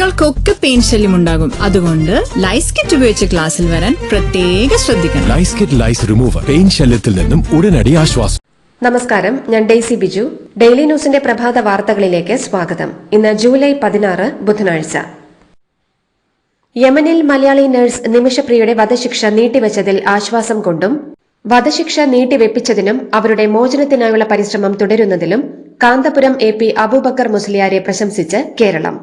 കുട്ടികൾക്കൊക്കെ പെയിൻ ശല്യം ഉണ്ടാകും. അതുകൊണ്ട് ലൈസ് കിറ്റ് ഉപയോഗിച്ച് ക്ലാസ്സിൽ വരാൻ പ്രത്യേക ശ്രദ്ധിക്കണം. Lice kit lice remover pain ശല്യത്തിൽ നിന്നും ഉടനടി ആശ്വാസം. നമസ്കാരം ഞാൻ ഡെയ്സി ബിജു. ഡെയിലി ന്യൂസിന്റെ പ്രഭാത വാർത്തകളിലേക്ക് സ്വാഗതം. ഇന്ന് ജൂലൈ പതിനാറ് ബുധനാഴ്ച. യമനിൽ മലയാളി നഴ്സ് നിമിഷപ്രിയയുടെ വധശിക്ഷ നീട്ടിവച്ചതിൽ ആശ്വാസം കൊണ്ടും വധശിക്ഷ നീട്ടിവെപ്പിച്ചതിനും അവരുടെ മോചനത്തിനായുള്ള പരിശ്രമം തുടരുന്നതിലും കാന്തപുരം എ പി അബൂബക്കർ മുസ്ലിയാരെ പ്രശംസിച്ച് കേരളം.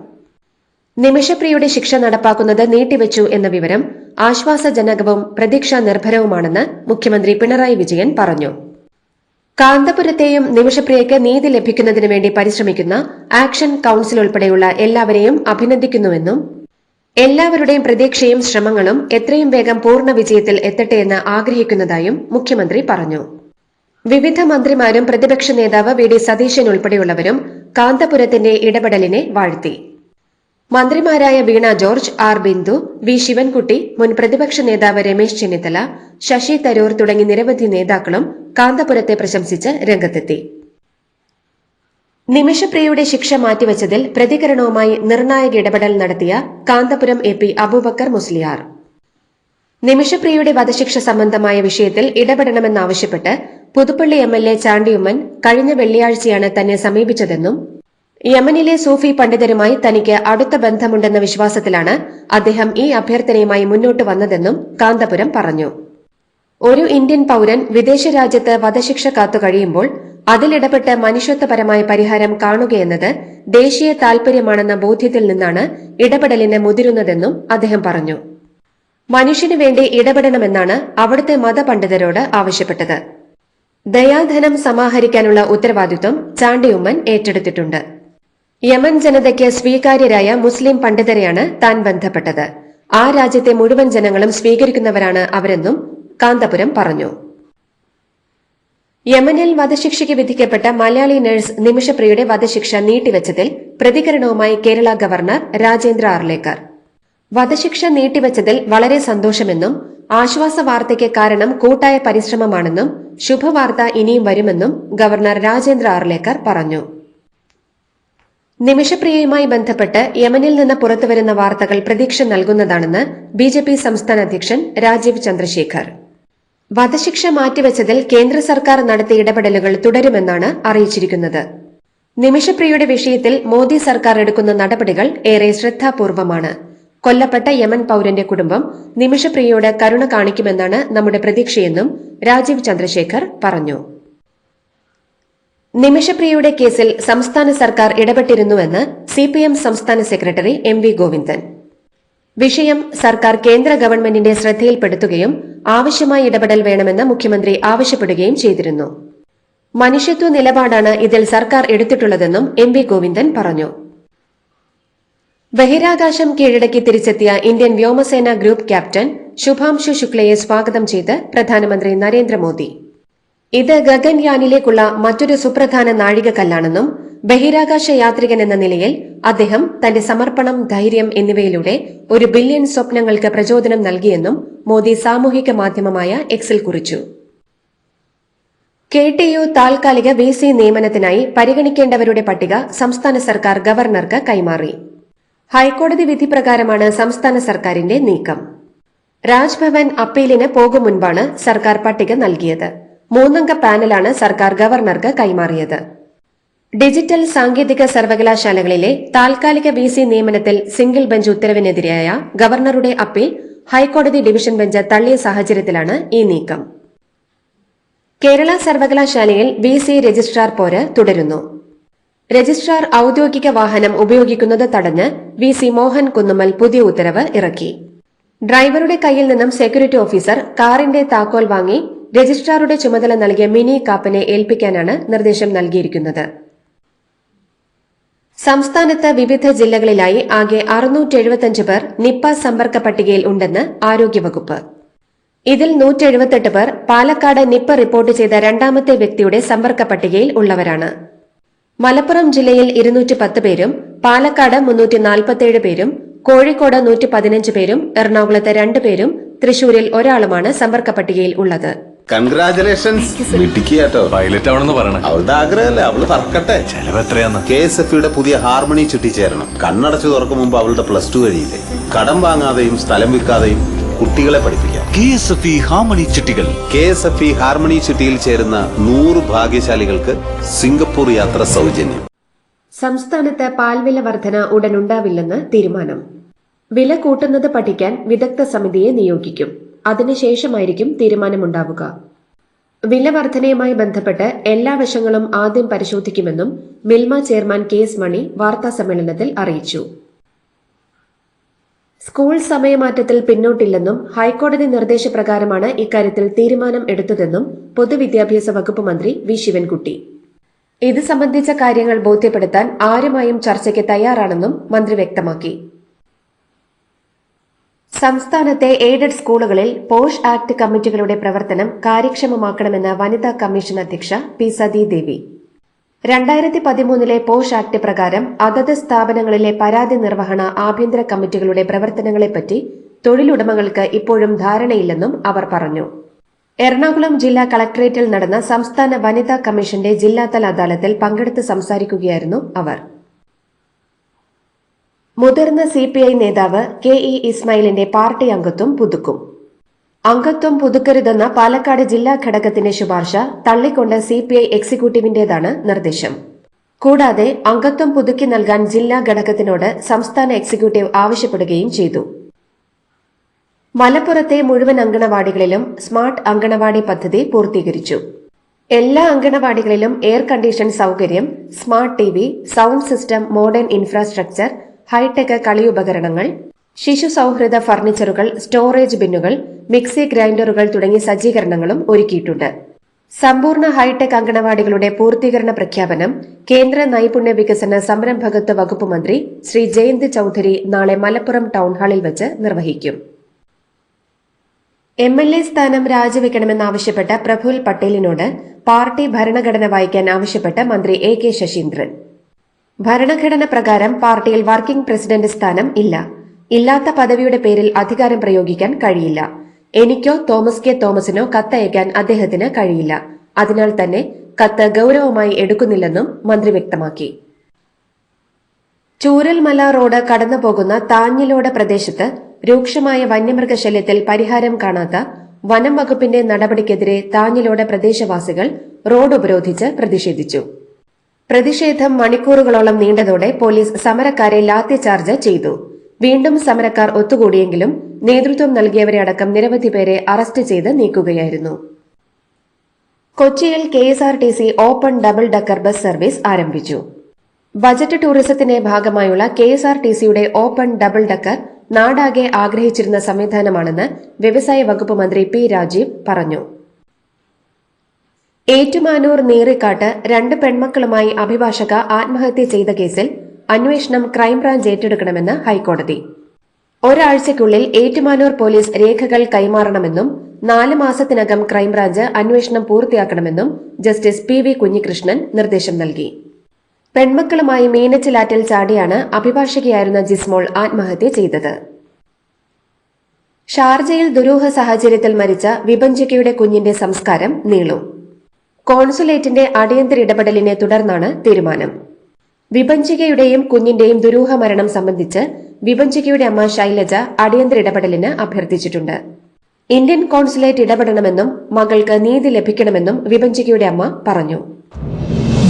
നിമിഷപ്രിയയുടെ ശിക്ഷ നടപ്പാക്കുന്നത് നീട്ടിവെച്ചു എന്ന വിവരം ആശ്വാസജനകവും പ്രതീക്ഷാ നിർഭരവുമാണെന്ന് മുഖ്യമന്ത്രി പിണറായി വിജയൻ പറഞ്ഞു. കാന്തപുരത്തെയും നിമിഷപ്രിയയ്ക്ക് നീതി ലഭിക്കുന്നതിനു വേണ്ടി പരിശ്രമിക്കുന്ന ആക്ഷൻ കൌൺസിൽ ഉൾപ്പെടെയുള്ള എല്ലാവരെയും അഭിനന്ദിക്കുന്നുവെന്നും എല്ലാവരുടെയും പ്രതീക്ഷയും ശ്രമങ്ങളും എത്രയും വേഗം പൂർണ വിജയത്തിൽ എത്തട്ടെ എന്ന് ആഗ്രഹിക്കുന്നതായും മുഖ്യമന്ത്രി പറഞ്ഞു. വിവിധ മന്ത്രിമാരും പ്രതിപക്ഷ നേതാവ് വി. ഡി. സതീശൻ ഉൾപ്പെടെയുള്ളവരും കാന്തപുരത്തിന്റെ ഇടപെടലിനെ വാഴ്ത്തി. മന്ത്രിമാരായ Veena George R Bindu V Sivankutty മുൻ പ്രതിപക്ഷ നേതാവ് രമേശ് ചെന്നിത്തല ശശി തരൂർ തുടങ്ങി നിരവധി നേതാക്കളും കാന്തപുരത്തെ പ്രശംസിച്ച് രംഗത്തെത്തി. നിമിഷപ്രിയയുടെ ശിക്ഷ മാറ്റിവച്ചതിൽ പ്രതികരണവുമായി നിർണായക ഇടപെടൽ നടത്തിയ കാന്തപുരം എ പി അബൂബക്കർ മുസ്ലിയാർ. നിമിഷപ്രിയയുടെ വധശിക്ഷ സംബന്ധമായ വിഷയത്തിൽ ഇടപെടണമെന്നാവശ്യപ്പെട്ട് Puthuppally M L A Chandy Oommen കഴിഞ്ഞ വെള്ളിയാഴ്ചയാണ് തന്നെ സമീപിച്ചതെന്നും യമനിലെ സൂഫി പണ്ഡിതരുമായി തനിക്ക് അടുത്ത ബന്ധമുണ്ടെന്ന വിശ്വാസത്തിലാണ് അദ്ദേഹം ഈ അഭ്യർത്ഥനയുമായി മുന്നോട്ട് വന്നതെന്നും കാന്തപുരം പറഞ്ഞു. ഒരു ഇന്ത്യൻ പൌരൻ വിദേശ രാജ്യത്ത് വധശിക്ഷ കാത്തു കഴിയുമ്പോൾ അതിലിടപെട്ട് മനുഷ്യത്വപരമായ പരിഹാരം കാണുകയെന്നത് ദേശീയ താൽപര്യമാണെന്ന ബോധ്യത്തിൽ നിന്നാണ് ഇടപെടലിന് മുതിരുന്നതെന്നും അദ്ദേഹം പറഞ്ഞു. മനുഷ്യനു വേണ്ടി ഇടപെടണമെന്നാണ് അവിടുത്തെ മതപണ്ഡിതരോട് ആവശ്യപ്പെട്ടത്. ദയാധനം സമാഹരിക്കാനുള്ള ഉത്തരവാദിത്വം ചാണ്ടിയുമ്മൻ ഏറ്റെടുത്തിട്ടുണ്ട്. യമൻ ജനതയ്ക്ക് സ്വീകാര്യരായ മുസ്ലിം പണ്ഡിതരെയാണ് താൻ ബന്ധപ്പെട്ടത്. ആ രാജ്യത്തെ മുഴുവൻ ജനങ്ങളും സ്വീകരിക്കുന്നവരാണ് അവരെന്നും കാന്തപുരം പറഞ്ഞു. യമനിൽ വധശിക്ഷയ്ക്ക് വിധിക്കപ്പെട്ട മലയാളി നഴ്സ് നിമിഷപ്രിയയുടെ വധശിക്ഷ നീട്ടിവച്ചതിൽ പ്രതികരണവുമായി കേരള ഗവർണർ രാജേന്ദ്ര ആർലേക്കർ. വധശിക്ഷ നീട്ടിവച്ചതിൽ വളരെ സന്തോഷമെന്നും ആശ്വാസ വാർത്തയ്ക്ക് കാരണം കൂട്ടായ പരിശ്രമമാണെന്നും ശുഭവാർത്ത ഇനിയും വരുമെന്നും ഗവർണർ രാജേന്ദ്ര ആർലേക്കർ പറഞ്ഞു. നിമിഷപ്രിയയുമായി ബന്ധപ്പെട്ട് യമനിൽ നിന്ന് പുറത്തുവരുന്ന വാർത്തകൾ പ്രതീക്ഷ നൽകുന്നതാണെന്ന് ബി ജെ പി സംസ്ഥാന അധ്യക്ഷൻ രാജീവ് ചന്ദ്രശേഖർ. വധശിക്ഷ മാറ്റിവെച്ചതിൽ കേന്ദ്ര സർക്കാർ നടത്തിയ ഇടപെടലുകൾ തുടരുമെന്നാണ് അറിയിച്ചിരിക്കുന്നത്. നിമിഷപ്രിയയുടെ വിഷയത്തിൽ മോദി സർക്കാർ എടുക്കുന്ന നടപടികൾ ഏറെ ശ്രദ്ധാപൂർവമാണ്. കൊല്ലപ്പെട്ട യമൻ പൌരന്റെ കുടുംബം നിമിഷപ്രിയയോട് കരുണ കാണിക്കുമെന്നാണ് നമ്മുടെ പ്രതീക്ഷയെന്നും രാജീവ് ചന്ദ്രശേഖർ പറഞ്ഞു. നിമിഷപ്രിയയുടെ കേസിൽ സംസ്ഥാന സർക്കാർ ഇടപെട്ടിരുന്നുവെന്ന് സി പി എം സംസ്ഥാന സെക്രട്ടറി എം വി ഗോവിന്ദൻ. വിഷയം സർക്കാർ കേന്ദ്ര ഗവൺമെന്റിന്റെ ശ്രദ്ധയിൽപ്പെടുത്തുകയും ആവശ്യമായ ഇടപെടൽ വേണമെന്ന് മുഖ്യമന്ത്രി ആവശ്യപ്പെടുകയും ചെയ്തിരുന്നു. മനുഷ്യത്വ നിലപാടാണ് ഇതിൽ സർക്കാർ എടുത്തിട്ടുള്ളതെന്നും എം വി ഗോവിന്ദൻ പറഞ്ഞു. ബഹിരാകാശം കീഴടക്കി തിരിച്ചെത്തിയ ഇന്ത്യൻ വ്യോമസേന ഗ്രൂപ്പ് ക്യാപ്റ്റൻ ശുഭാംശു ശുക്ലയെ സ്വാഗതം ചെയ്ത് പ്രധാനമന്ത്രി നരേന്ദ്രമോദി. ഇത് ഗഗൻയാനിലേക്കുള്ള മറ്റൊരു സുപ്രധാന നാഴികക്കല്ലാണെന്നും ബഹിരാകാശ യാത്രികൻ എന്ന നിലയിൽ അദ്ദേഹം തന്റെ സമർപ്പണം ധൈര്യം എന്നിവയിലൂടെ ഒരു ബില്യൺ സ്വപ്നങ്ങൾക്ക് പ്രചോദനം നൽകിയെന്നും മോദി സാമൂഹിക മാധ്യമമായ എക്സിൽ കുറിച്ചു. കെ ടി യു താൽക്കാലിക വി സി നിയമനത്തിനായി പരിഗണിക്കേണ്ടവരുടെ പട്ടിക സംസ്ഥാന സർക്കാർ ഗവർണർക്ക് കൈമാറി. ഹൈക്കോടതി വിധി പ്രകാരമാണ് സംസ്ഥാന സർക്കാരിന്റെ നീക്കം. രാജ്ഭവൻ അപ്പീലിന് പോകും മുൻപാണ് സർക്കാർ പട്ടിക നൽകിയത്. മൂന്നംഗ പാനലാണ് സർക്കാർ ഗവർണർക്ക് കൈമാറിയത്. ഡിജിറ്റൽ സാങ്കേതിക സർവകലാശാലകളിലെ താൽക്കാലിക വി സി നിയമനത്തിൽ സിംഗിൾ ബെഞ്ച് ഉത്തരവിനെതിരായ ഗവർണറുടെ അപ്പീൽ ഹൈക്കോടതി ഡിവിഷൻ ബെഞ്ച് തള്ളിയ സാഹചര്യത്തിലാണ് ഈ നീക്കം. കേരള സർവകലാശാലയിൽ വി സി രജിസ്ട്രാർ പോര് തുടരുന്നു. രജിസ്ട്രാർ ഔദ്യോഗിക വാഹനം ഉപയോഗിക്കുന്നത് തടഞ്ഞ് വി സി മോഹൻ കുന്നുമൽ പുതിയ ഉത്തരവ് ഇറക്കി. ഡ്രൈവറുടെ കയ്യിൽ നിന്നും സെക്യൂരിറ്റി ഓഫീസർ കാറിന്റെ താക്കോൽ വാങ്ങി രജിസ്ട്രാറുടെ ചുമതല നൽകിയ മിനി കാപ്പനെ ഏൽപ്പിക്കാനാണ് നിർദ്ദേശം നൽകിയിരിക്കുന്നത്. സംസ്ഥാനത്ത് വിവിധ ജില്ലകളിലായി ആകെ അറുന്നൂറ്റി എഴുപത്തിയഞ്ച് പേർ നിപ്പ സമ്പർക്ക പട്ടികയിൽ ഉണ്ടെന്ന് ആരോഗ്യവകുപ്പ്. ഇതിൽ നൂറ്റെഴുപത്തെട്ട് പേർ പാലക്കാട് നിപ്പ റിപ്പോർട്ട് ചെയ്ത രണ്ടാമത്തെ വ്യക്തിയുടെ സമ്പർക്ക പട്ടികയിൽ ഉള്ളവരാണ്. മലപ്പുറം ജില്ലയിൽ ഇരുന്നൂറ്റി പത്ത് പേരും പാലക്കാട് മുന്നൂറ്റി നാൽപ്പത്തിയേഴ് പേരും കോഴിക്കോട് നൂറ്റി പതിനഞ്ച് പേരും എറണാകുളത്ത് രണ്ട് പേരും തൃശൂരിൽ ഒരാളുമാണ് സമ്പർക്ക പട്ടികയിൽ ഉള്ളത്. കൺഗ്രാചുലേഷൻസ് മിടുക്കിയാട്ടോ. പൈലറ്റ് ആവണമെന്ന് പറയണേ. അവളുടെ ആഗ്രഹമല്ലേ? അവൾ പറക്കട്ടെ ചെലവ് എത്രയാന്ന്? കെ എസ് എഫ് യുടെ പുതിയ ഹാർമണി ചുറ്റി ചേരണം കണ്ണടച്ചു തുറക്കും മുമ്പ് അവളുടെ പ്ലസ് ടു കഴിയില്ലേ? കടം വാങ്ങാതെയും സ്ഥലം വിൽക്കാതെയും കുട്ടികളെ പഠിപ്പിക്കാം. K S F E harmony ചിട്ടികൾ K S F E harmony ചിട്ടിയിൽ ചേരുന്ന നൂറ് ഭാഗ്യശാലികൾക്ക് സിംഗപ്പൂർ യാത്ര സൗജന്യം. സംസ്ഥാനത്ത് പാൽവില വർധന ഉടനുണ്ടാവില്ലെന്ന് തീരുമാനം. വില കൂട്ടുന്നത് പഠിക്കാൻ വിദഗ്ധ സമിതിയെ നിയോഗിക്കും. അതിനുശേഷമായിരിക്കും തീരുമാനമുണ്ടാവുക. വില വർധനയുമായി ബന്ധപ്പെട്ട് എല്ലാ വശങ്ങളും ആദ്യം പരിശോധിക്കുമെന്നും Milma chairman K S Mani വാർത്താസമ്മേളനത്തിൽ അറിയിച്ചു. സ്കൂൾ സമയമാറ്റത്തിൽ പിന്നോട്ടില്ലെന്നും ഹൈക്കോടതി നിർദ്ദേശപ്രകാരമാണ് ഇക്കാര്യത്തിൽ തീരുമാനം എടുത്തതെന്നും പൊതുവിദ്യാഭ്യാസ വകുപ്പ് മന്ത്രി വി ശിവൻകുട്ടി. ഇത് സംബന്ധിച്ച കാര്യങ്ങൾ ബോധ്യപ്പെടുത്താൻ ആരുമായും ചർച്ചയ്ക്ക് തയ്യാറാണെന്നും മന്ത്രി വ്യക്തമാക്കി. സംസ്ഥാനത്തെ എയ്ഡഡ് സ്കൂളുകളിൽ പോഷ് ആക്ട് കമ്മിറ്റികളുടെ പ്രവർത്തനം കാര്യക്ഷമമാക്കണമെന്ന് വനിതാ കമ്മീഷൻ അധ്യക്ഷ പി സതീദേവി. രണ്ടായിരത്തി പതിമൂന്നിലെ പോഷ് ആക്ട് പ്രകാരം അതത് സ്ഥാപനങ്ങളിലെ പരാതി നിർവഹണ ആഭ്യന്തര കമ്മിറ്റികളുടെ പ്രവർത്തനങ്ങളെപ്പറ്റി തൊഴിലുടമകൾക്ക് ഇപ്പോഴും ധാരണയില്ലെന്നും അവർ പറഞ്ഞു. എറണാകുളം ജില്ലാ കളക്ടറേറ്റിൽ നടന്ന സംസ്ഥാന വനിതാ കമ്മീഷന്റെ ജില്ലാതല അദാലത്തിൽ പങ്കെടുത്ത് സംസാരിക്കുകയായിരുന്നു അവർ. മുതിർന്ന സി പി ഐ നേതാവ് കെ ഇ ഇസ്മായിലിന്റെ പാർട്ടി അംഗത്വം പുതുക്കും. അംഗത്വം പുതുക്കരുതെന്ന പാലക്കാട് ജില്ലാ ഘടകത്തിന്റെ ശുപാർശ തള്ളിക്കൊണ്ട് ഐ എക്സിക്യൂട്ടീവിന്റേതാണ് നിർദ്ദേശം. കൂടാതെ അംഗത്വം പുതുക്കി നൽകാൻ ജില്ലാ ഘടകത്തിനോട് സംസ്ഥാന എക്സിക്യൂട്ടീവ് ആവശ്യപ്പെടുകയും ചെയ്തു. മലപ്പുറത്തെ മുഴുവൻ അങ്കണവാടികളിലും സ്മാർട്ട് അങ്കണവാടി പദ്ധതി പൂർത്തീകരിച്ചു. എല്ലാ അങ്കണവാടികളിലും എയർ കണ്ടീഷൻ സൗകര്യം smart T sound system modern infrastructure hitech കളി കളിയുപകരണങ്ങൾ ശിശു സൗഹൃദ ഫർണിച്ചറുകൾ സ്റ്റോറേജ് ബിന്നുകൾ മിക്സി ഗ്രൈൻഡറുകൾ തുടങ്ങിയ സജ്ജീകരണങ്ങളും ഒരുക്കിയിട്ടുണ്ട്. സമ്പൂർണ ഹൈടെക് അങ്കണവാടികളുടെ പൂർത്തീകരണ പ്രഖ്യാപനം കേന്ദ്ര നൈപുണ്യ വികസന സംരംഭകത്വ വകുപ്പ് മന്ത്രി ശ്രീ ജയന്ത് ചൌധരി നാളെ മലപ്പുറം ടൗൺഹാളിൽ വെച്ച് നിർവഹിക്കും. എം എൽ എ സ്ഥാനം രാജിവെക്കണമെന്നാവശ്യപ്പെട്ട പ്രഫുൽ പട്ടേലിനോട് പാർട്ടി ഭരണഘടന വായിക്കാൻ ആവശ്യപ്പെട്ട് മന്ത്രി എ കെ ശശീന്ദ്രൻ. ഭരണഘടന പ്രകാരം പാർട്ടിയിൽ വർക്കിംഗ് പ്രസിഡന്റ് സ്ഥാനം ഇല്ല. ഇല്ലാത്ത പദവിയുടെ പേരിൽ അധികാരം പ്രയോഗിക്കാൻ കഴിയില്ല. എനിക്കോ തോമസ് കെ തോമസിനോ കത്തയക്കാൻ അദ്ദേഹത്തിന് കഴിയില്ല. അതിനാൽ തന്നെ കത്ത് ഗൌരവമായി എടുക്കുന്നില്ലെന്നും മന്ത്രി വ്യക്തമാക്കി. ചൂരൽമല റോഡ് കടന്നു പോകുന്ന താഞ്ഞിലോട് പ്രദേശത്ത് രൂക്ഷമായ വന്യമൃഗശല്യത്തിൽ പരിഹാരം കാണാത്ത വനം വകുപ്പിന്റെ നടപടിക്കെതിരെ താഞ്ഞിലോട് പ്രദേശവാസികൾ റോഡ് ഉപരോധിച്ച് പ്രതിഷേധിച്ചു. പ്രതിഷേധം മണിക്കൂറുകളോളം നീണ്ടതോടെ പോലീസ് സമരക്കാരെ ലാത്തിചാർജ് ചെയ്തു. വീണ്ടും സമരക്കാർ ഒത്തുകൂടിയെങ്കിലും നേതൃത്വം നൽകിയവരെ അടക്കം നിരവധി പേരെ അറസ്റ്റ് ചെയ്ത് നീക്കുകയായിരുന്നു. കൊച്ചിയിൽ K S R T C open double decker bus service ആരംഭിച്ചു. ബജറ്റ് ടൂറിസത്തിന്റെ ഭാഗമായുള്ള കെ എസ് ആർ ടി സിയുടെ ഓപ്പൺ ഡബിൾ ഡക്കർ നാടാകെ ആഗ്രഹിച്ചിരുന്ന സംവിധാനമാണെന്ന് വ്യവസായ വകുപ്പ് മന്ത്രി പി രാജീവ് പറഞ്ഞു. ഏറ്റുമാനൂർ നീറിക്കാട്ട് രണ്ട് പെൺമക്കളുമായി അഭിഭാഷക ആത്മഹത്യ ചെയ്ത കേസിൽ അന്വേഷണം ക്രൈംബ്രാഞ്ച് ഏറ്റെടുക്കണമെന്ന് ഹൈക്കോടതി. ഒരാഴ്ചയ്ക്കുള്ളിൽ ഏറ്റുമാനൂർ പോലീസ് രേഖകൾ കൈമാറണമെന്നും നാല് മാസത്തിനകം ക്രൈംബ്രാഞ്ച് അന്വേഷണം പൂർത്തിയാക്കണമെന്നും ജസ്റ്റിസ് പി വി കുഞ്ഞികൃഷ്ണൻ നിർദ്ദേശം നൽകി. പെൺമക്കളുമായി മീനച്ചിലാറ്റിൽ ചാടിയാണ് അഭിഭാഷകയായിരുന്ന ജിസ്മോൾ ആത്മഹത്യ ചെയ്തത്. ഷാർജയിൽ ദുരൂഹ സാഹചര്യത്തിൽ മരിച്ച വിഭഞ്ചികയുടെ കുഞ്ഞിന്റെ സംസ്കാരം നീളും. കോൺസുലേറ്റിന്റെ അടിയന്തര ഇടപെടലിനെ തുടർന്നാണ് തീരുമാനം. വിഭഞ്ചികയുടെയും കുഞ്ഞിന്റെയും ദുരൂഹ മരണം സംബന്ധിച്ച് വിഭഞ്ചികയുടെ അമ്മ ശൈലജ അടിയന്തര ഇടപെടലിന് അഭ്യർത്ഥിച്ചിട്ടുണ്ട്. ഇന്ത്യൻ കോൺസുലേറ്റ് ഇടപെടണമെന്നും മകൾക്ക് നീതി ലഭിക്കണമെന്നും വിഭഞ്ചികയുടെ അമ്മ പറഞ്ഞു.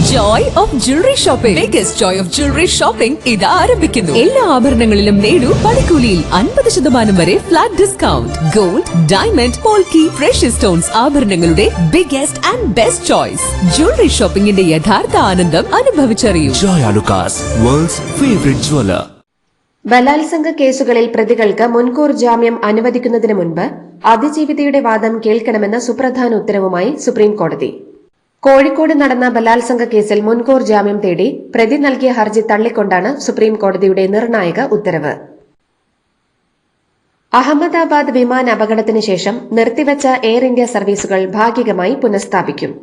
Joy of jewellery shopping biggest joy of jewellery shopping ഇത് ആരംഭിക്കുന്നു. എല്ലാ ആഭരണങ്ങളിലും നേടൂ പണിക്കൂലിയിൽ അൻപത് ശതമാനം വരെ flat discount gold diamond polki fresh stones ആഭരണങ്ങളുടെ biggest and best choice jewellery ഷോപ്പിംഗിന്റെ യഥാർത്ഥ ആനന്ദം അനുഭവിച്ചറിയൂ. Joy Alukkas world's favorite jeweler. ബലാത്സംഗ കേസുകളിൽ പ്രതികൾക്ക് മുൻകൂർ ജാമ്യം അനുവദിക്കുന്നതിന് മുൻപ് അതിജീവിതയുടെ വാദം കേൾക്കണമെന്ന സുപ്രധാന ഉത്തരവുമായി സുപ്രീം കോടതി കോഴിക്കോട് നടന്ന ബലാത്സംഗ കേസിൽ മുൻകൂർ ജാമ്യം തേടി പ്രതി നൽകിയ ഹർജി തള്ളിക്കൊണ്ടാണ് സുപ്രീം കോടതിയുടെ നിർണായക ഉത്തരവ്. അഹമ്മദാബാദ് വിമാന അപകടത്തിന് ശേഷം നിർത്തിവച്ച എയർ ഇന്ത്യ സർവീസുകൾ ഭാഗികമായി പുനഃസ്ഥാപിക്കും.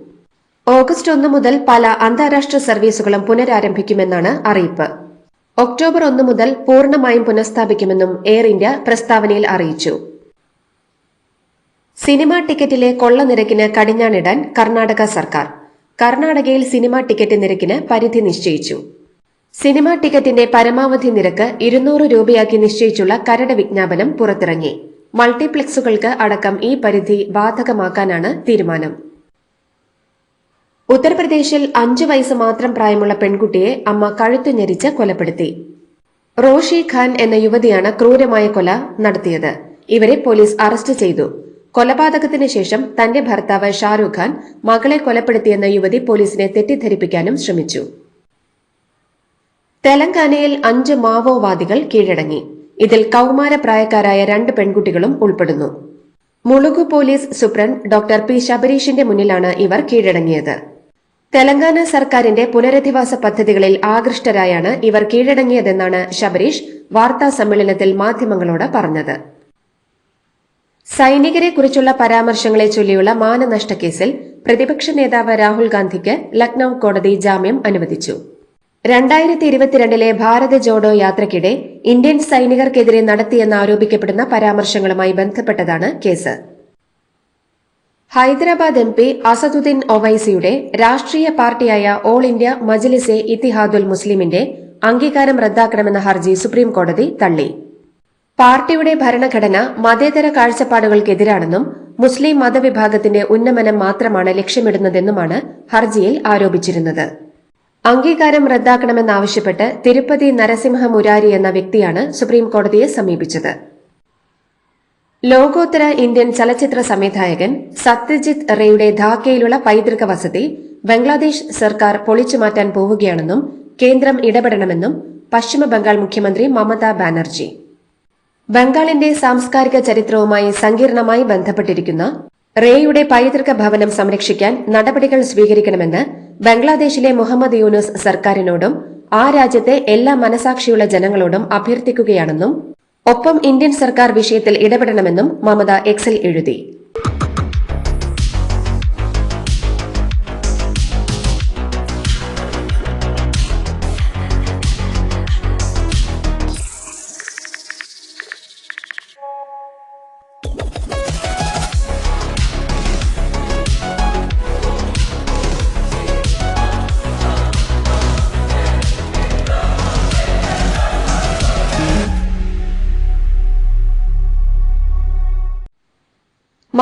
ഓഗസ്റ്റ് ഒന്ന് മുതൽ പല അന്താരാഷ്ട്ര സർവീസുകളും പുനരാരംഭിക്കുമെന്നാണ് അറിയിപ്പ്. ഒക്ടോബർ ഒന്ന് മുതൽ പൂർണമായും പുനഃസ്ഥാപിക്കുമെന്നും എയർ ഇന്ത്യ പ്രസ്താവനയിൽ അറിയിച്ചു. സിനിമാ ടിക്കറ്റിലെ കൊള്ള നിരക്കിന് കടിഞ്ഞാണിടാൻ കർണാടക സർക്കാർ. കർണാടകയിൽ സിനിമാ ടിക്കറ്റ് നിരക്കിന് പരിധി നിശ്ചയിച്ചു. സിനിമാ ടിക്കറ്റിന്റെ പരമാവധി നിരക്ക് ഇരുന്നൂറ് രൂപയാക്കി നിശ്ചയിച്ചുള്ള കരട് വിജ്ഞാപനം പുറത്തിറങ്ങി. മൾട്ടിപ്ലക്സുകൾക്ക് അടക്കം ഈ പരിധി ബാധകമാക്കാനാണ് തീരുമാനം. ഉത്തർപ്രദേശിൽ അഞ്ചു വയസ്സ് മാത്രം പ്രായമുള്ള പെൺകുട്ടിയെ അമ്മ കഴുത്തു ഞെരിച്ച് കൊലപ്പെടുത്തി. റോഷി ഖാൻ എന്ന യുവതിയാണ് ക്രൂരമായ കൊല നടത്തിയത്. ഇവരെ പോലീസ് അറസ്റ്റ് ചെയ്തു. കൊലപാതകത്തിന് ശേഷം തന്റെ ഭർത്താവ് ഷാരൂഖ് ഖാൻ മകളെ കൊലപ്പെടുത്തിയെന്ന യുവതി പോലീസിനെ തെറ്റിദ്ധരിപ്പിക്കാനും ശ്രമിച്ചു. തെലങ്കാനയിൽ അഞ്ച് മാവോവാദികൾ കീഴടങ്ങി. ഇതിൽ കൌമാരപ്രായക്കാരായ രണ്ട് പെൺകുട്ടികളും ഉൾപ്പെടുന്നു. Mulugu police superintendent doctor P. ശബരീഷിന്റെ മുന്നിലാണ് ഇവർ കീഴടങ്ങിയത്. തെലങ്കാന സർക്കാരിന്റെ പുനരധിവാസ പദ്ധതികളിൽ ആകൃഷ്ടരായാണ് ഇവർ കീഴടങ്ങിയതെന്നാണ് ശബരീഷ് വാർത്താ സമ്മേളനത്തിൽ മാധ്യമങ്ങളോട് പറഞ്ഞത്. സൈനികരെ കുറിച്ചുള്ള പരാമർശങ്ങളെ ചൊല്ലിയുള്ള മാനനഷ്ട കേസിൽ പ്രതിപക്ഷ നേതാവ് രാഹുൽ ഗാന്ധിക്ക് ലക്നൌ കോടതി ജാമ്യം അനുവദിച്ചു. രണ്ടായിരത്തി ഇരുപത്തിരണ്ടിലെ ഭാരത് ജോഡോ യാത്രയ്ക്കിടെ ഇന്ത്യൻ സൈനികർക്കെതിരെ നടത്തിയെന്ന് ആരോപിക്കപ്പെടുന്ന പരാമർശങ്ങളുമായി ബന്ധപ്പെട്ടതാണ് case. Hyderabad M P Asaduddin ഒവൈസിയുടെ രാഷ്ട്രീയ പാർട്ടിയായ ഓൾ ഇന്ത്യ മജ്ലിസെ ഇത്തിഹാദുൽ മുസ്ലിമിന്റെ അംഗീകാരം റദ്ദാക്കണമെന്ന ഹർജി സുപ്രീംകോടതി തള്ളി. പാർട്ടിയുടെ ഭരണഘടന മതേതര കാഴ്ചപ്പാടുകൾക്കെതിരാണെന്നും മുസ്ലിം മതവിഭാഗത്തിന്റെ ഉന്നമനം മാത്രമാണ് ലക്ഷ്യമിടുന്നതെന്നുമാണ് ഹർജിയിൽ ആരോപിച്ചിരുന്നത്. അംഗീകാരം റദ്ദാക്കണമെന്നാവശ്യപ്പെട്ട് തിരുപ്പതി നരസിംഹ മുരാരി എന്ന വ്യക്തിയാണ് സുപ്രീം കോടതിയെ സമീപിച്ചത്. ലോകോത്തര ഇന്ത്യൻ ചലച്ചിത്ര സംവിധായകൻ സത്യജിത് റേയുടെ ധാക്കയിലുള്ള പൈതൃക വസതി ബംഗ്ലാദേശ് സർക്കാർ പൊളിച്ചുമാറ്റാൻ പോവുകയാണെന്നും കേന്ദ്രം ഇടപെടണമെന്നും പശ്ചിമ ബംഗാൾ മുഖ്യമന്ത്രി മമതാ ബാനർജി. ബംഗാളിന്റെ സാംസ്കാരിക ചരിത്രവുമായി സങ്കീർണമായി ബന്ധപ്പെട്ടിരിക്കുന്ന റേയുടെ പൈതൃക ഭവനം സംരക്ഷിക്കാൻ നടപടികൾ സ്വീകരിക്കണമെന്ന് ബംഗ്ലാദേശിലെ മുഹമ്മദ് യൂനുസ് സർക്കാരിനോടും ആ രാജ്യത്തെ എല്ലാ മനസാക്ഷിയുള്ള ജനങ്ങളോടും അഭ്യർത്ഥിക്കുകയാണെന്നും ഒപ്പം ഇന്ത്യൻ സർക്കാർ വിഷയത്തിൽ ഇടപെടണമെന്നും മമത എക്സിൽ എഴുതി.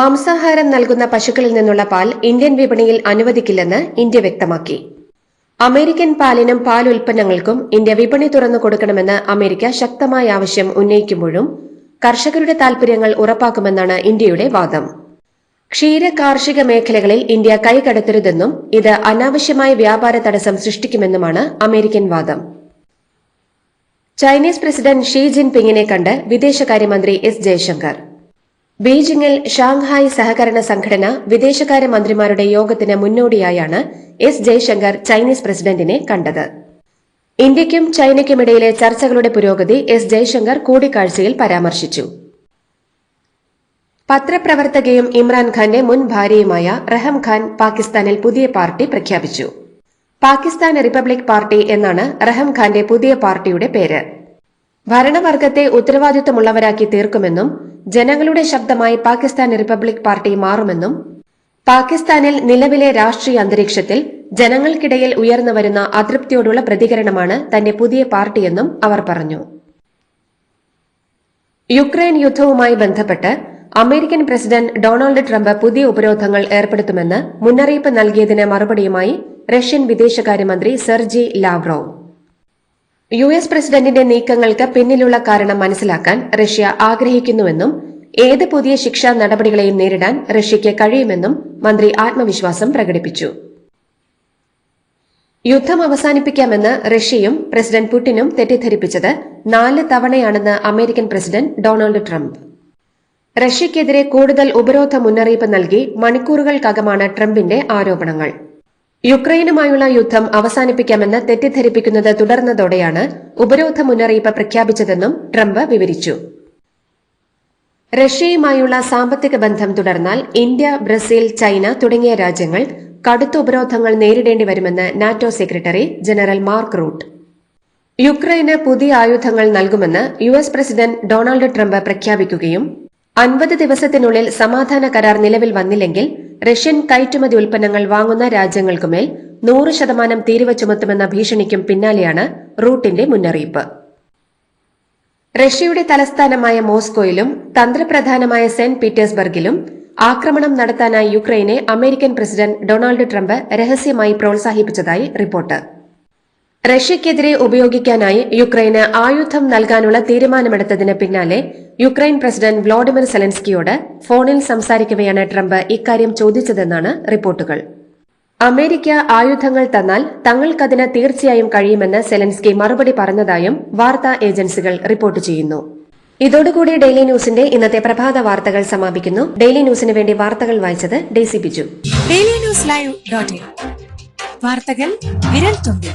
മാംസാഹാരം നൽകുന്ന പശുക്കളിൽ നിന്നുള്ള പാൽ ഇന്ത്യൻ വിപണിയിൽ അനുവദിക്കില്ലെന്ന് ഇന്ത്യ വ്യക്തമാക്കി. അമേരിക്കൻ പാലിനും പാൽ ഉൽപ്പന്നങ്ങൾക്കും ഇന്ത്യ വിപണി തുറന്നു കൊടുക്കണമെന്ന് അമേരിക്ക ശക്തമായ ആവശ്യം ഉന്നയിക്കുമ്പോഴും കർഷകരുടെ താൽപര്യങ്ങൾ ഉറപ്പാക്കുമെന്നാണ് ഇന്ത്യയുടെ വാദം. ക്ഷീര കാർഷിക മേഖലകളിൽ ഇന്ത്യ കൈകടത്തരുതെന്നും ഇത് അനാവശ്യമായ വ്യാപാര തടസ്സം സൃഷ്ടിക്കുമെന്നുമാണ് അമേരിക്കൻ വാദം. ചൈനീസ് പ്രസിഡന്റ് ഷീ ജിൻപിങ്ങിനെ കണ്ട് വിദേശകാര്യമന്ത്രി എസ് ജയശങ്കർ. ബീജിംഗിൽ ഷാങ്ഹായ് സഹകരണ സംഘടന വിദേശകാര്യ മന്ത്രിമാരുടെ യോഗത്തിന് മുന്നോടിയായാണ് എസ് ജയശങ്കർ ചൈനീസ് പ്രസിഡന്റിനെ കണ്ടത്. ഇന്ത്യയ്ക്കും ചൈനയ്ക്കുമിടയിലെ ചർച്ചകളുടെ പുരോഗതി എസ് ജയശങ്കർ കൂടിക്കാഴ്ചയിൽ പരാമർശിച്ചു. പത്രപ്രവർത്തകയും ഇമ്രാൻഖാന്റെ മുൻ ഭാര്യയുമായ റഹം ഖാൻ പാകിസ്ഥാനിൽ പുതിയ പാർട്ടി പ്രഖ്യാപിച്ചു. പാകിസ്ഥാൻ റിപ്പബ്ലിക് പാർട്ടി എന്നാണ് റഹം ഖാന്റെ പുതിയ പാർട്ടിയുടെ പേര്. ഭരണവർഗത്തെ ഉത്തരവാദിത്തമുള്ളവരാക്കി തീർക്കുമെന്നും ജനങ്ങളുടെ ശബ്ദമായി പാകിസ്ഥാൻ റിപ്പബ്ലിക് പാർട്ടി മാറുമെന്നും പാകിസ്ഥാനിൽ നിലവിലെ രാഷ്ട്രീയ അന്തരീക്ഷത്തിൽ ജനങ്ങൾക്കിടയിൽ ഉയർന്നുവരുന്ന അതൃപ്തിയോടുള്ള പ്രതികരണമാണ് തന്റെ പുതിയ പാർട്ടിയെന്നും അവർ പറഞ്ഞു. യുക്രൈൻ യുദ്ധവുമായി ബന്ധപ്പെട്ട് അമേരിക്കൻ പ്രസിഡന്റ് ഡൊണാൾഡ് ട്രംപ് പുതിയ ഉപരോധങ്ങൾ ഏർപ്പെടുത്തുമെന്ന് മുന്നറിയിപ്പ് നൽകിയതിന് മറുപടിയുമായി റഷ്യൻ വിദേശകാര്യമന്ത്രി സെർജി ലാവ്റോവ്. യു എസ് പ്രസിഡന്റിന്റെ നീക്കങ്ങൾക്ക് പിന്നിലുള്ള കാരണം മനസ്സിലാക്കാൻ റഷ്യ ആഗ്രഹിക്കുന്നുവെന്നും ഏത് പുതിയ ശിക്ഷാ നടപടികളെയും നേരിടാൻ റഷ്യയ്ക്ക് കഴിയുമെന്നും മന്ത്രി ആത്മവിശ്വാസം പ്രകടിപ്പിച്ചു. യുദ്ധം അവസാനിപ്പിക്കാമെന്ന് റഷ്യയും പ്രസിഡന്റ് പുടിനും തെറ്റിദ്ധരിപ്പിച്ചത് നാല് തവണയാണെന്ന് അമേരിക്കൻ പ്രസിഡന്റ് ഡൊണാൾഡ് ട്രംപ്. റഷ്യയ്ക്കെതിരെ കൂടുതൽ ഉപരോധ മുന്നറിയിപ്പ് നൽകി മണിക്കൂറുകൾക്കകമാണ് ട്രംപിന്റെ ആരോപണങ്ങൾ. യുക്രൈനുമായുള്ള യുദ്ധം അവസാനിപ്പിക്കാമെന്ന് തെറ്റിദ്ധരിപ്പിക്കുന്നത് തുടർന്നതോടെയാണ് ഉപരോധ മുന്നറിയിപ്പ് പ്രഖ്യാപിച്ചതെന്നും ട്രംപ് വിവരിച്ചു. റഷ്യയുമായുള്ള സാമ്പത്തിക ബന്ധം തുടർന്നാൽ ഇന്ത്യ ബ്രസീൽ ചൈന തുടങ്ങിയ രാജ്യങ്ങൾ കടുത്ത ഉപരോധങ്ങൾ നേരിടേണ്ടി വരുമെന്ന് NATO secretary general Mark Rutte. യുക്രൈന് പുതിയ ആയുധങ്ങൾ നൽകുമെന്ന് U S president Donald Trump പ്രഖ്യാപിക്കുകയും അൻപത് ദിവസത്തിനുള്ളിൽ സമാധാന കരാർ നിലവിൽ വന്നില്ലെങ്കിൽ റഷ്യൻ കയറ്റുമതി ഉൽപ്പന്നങ്ങൾ വാങ്ങുന്ന രാജ്യങ്ങൾക്കുമേൽ നൂറ് ശതമാനം തീരുവ ചുമത്തുമെന്ന ഭീഷണിക്കും പിന്നാലെയാണ് റൂട്ടിന്റെ മുന്നറിയിപ്പ്. റഷ്യയുടെ തലസ്ഥാനമായ മോസ്കോയിലും തന്ത്രപ്രധാനമായ സെന്റ് പീറ്റേഴ്സ്ബർഗിലും ആക്രമണം നടത്താനായി യുക്രൈനെ അമേരിക്കൻ പ്രസിഡന്റ് ഡൊണാൾഡ് ട്രംപ് രഹസ്യമായി പ്രോത്സാഹിപ്പിച്ചതായി റിപ്പോർട്ട്. റഷ്യയ്ക്കെതിരെ ഉപയോഗിക്കാനായി യുക്രൈന് ആയുധം നൽകാനുള്ള തീരുമാനമെടുത്തതിന് പിന്നാലെ യുക്രൈൻ പ്രസിഡന്റ് വ്ളാഡിമിർ സെലൻസ്കിയോട് ഫോണിൽ സംസാരിക്കവെയാണ് ട്രംപ് ഇക്കാര്യം ചോദിച്ചതെന്നാണ് റിപ്പോർട്ടുകൾ. അമേരിക്ക ആയുധങ്ങൾ തന്നാൽ തങ്ങൾക്കതിന് തീർച്ചയായും കഴിയുമെന്ന് സെലൻസ്കി മറുപടി പറഞ്ഞതായും വാർത്താ ഏജൻസികൾ റിപ്പോർട്ട് ചെയ്യുന്നു. ഇതോടുകൂടി ഡെയിലി ന്യൂസിന്റെ ഇന്നത്തെ പ്രഭാത വാർത്തകൾ സമാപിക്കുന്നു. ഡെയിലി ന്യൂസിന് വേണ്ടി വാർത്തകൾ വായിച്ചത് Daisy Biju. Daily news live വാർത്തകൾ വിരൽ തുമ്പിൽ.